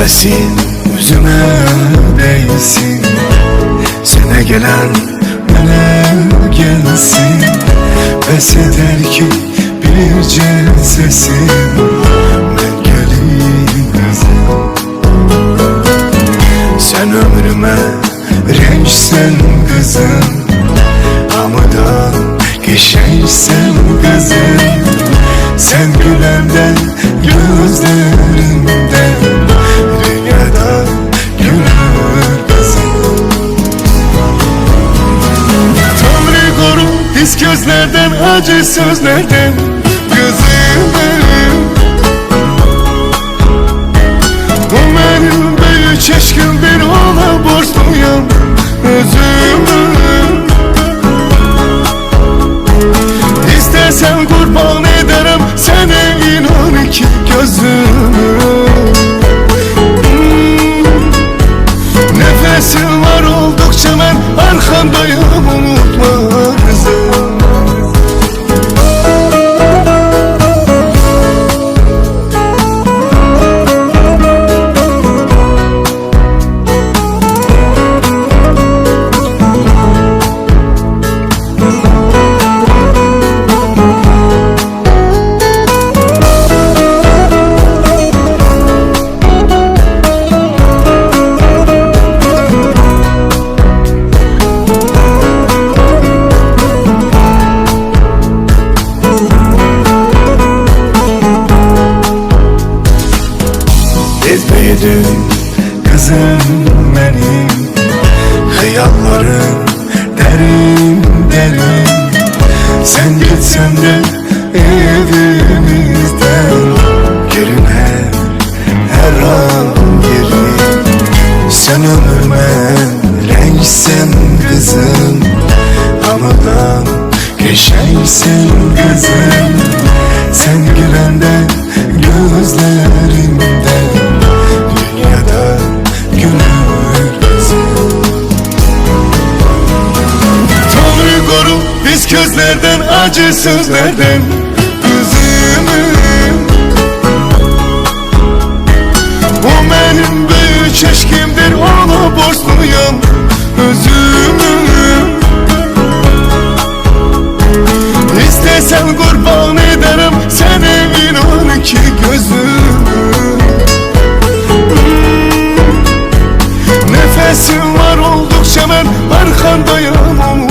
Gülmesin yüzüme değsin. Sene gelen bana gelsin. Pes eder ki bir sesim Ben gelmezim Sen ömrüme rençsen kızım. Amadan geçersen kızım. Sen gülemden gözlerimden pis gözlerden acı sözlerden Kızımı Bu benim büyük bir ola borçluyum Özümü İstersen kurban ederim Sene inan ki gözümü Hmm. Nefesim var oldukça ben arkandayım Büyüdük kızım benim Hayallerim derin derin. Sen gitsen de evimizden Görüner her an yerin Sen ömrüme renksen kızım. Amadan geçersen kızım nereden acı sözlerden Kızımım O benim büyük çeşkimdir ona borçluyum. Özümüm. İstesen kurban ederim seni inan ki gözüm. Nefesim var oldukça ben arkandayım.